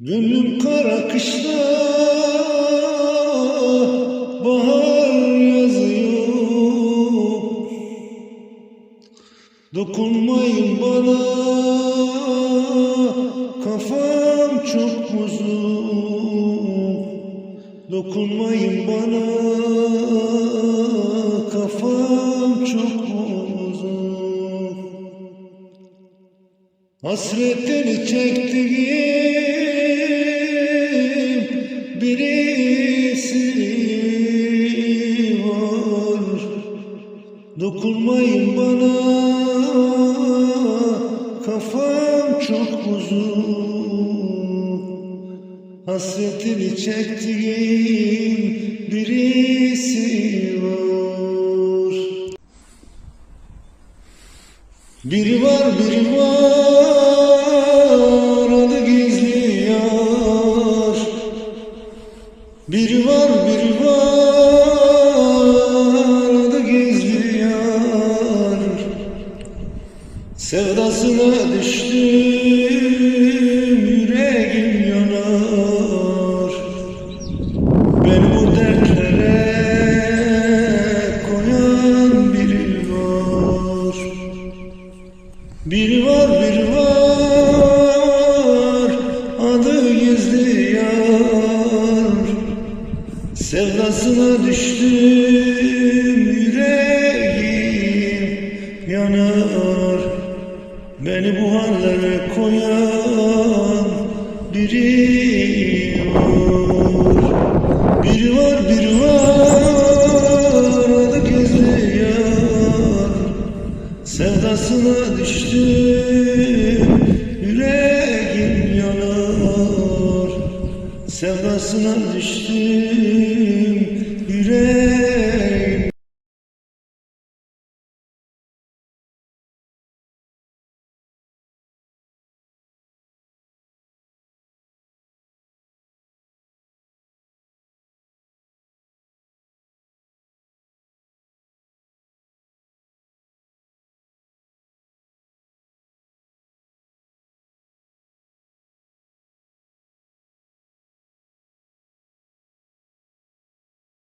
Gönlüm kara kışta bahar yazıyor. Dokunmayın bana kafam çok bozuk. Dokunmayın bana kafam çok bozuk. Hasretini çektiğim birisi var. Dokunmayın bana. Kafam çok bozuk Hasretini çektiğim birisi var. Biri var biri var Biri var biri var adı gizli yar. Sevdasına düştüm yüreğim yanar. Beni bu dertlere koyan biri var. Biri var biri var Sevdasına düştüm yüreğim yanar. Beni bu hallere koyan biri var. Biri var biri var adı gizli yar Sevdasına düştüm yüreğim yanar. Sevdasına düştüm yüreğim.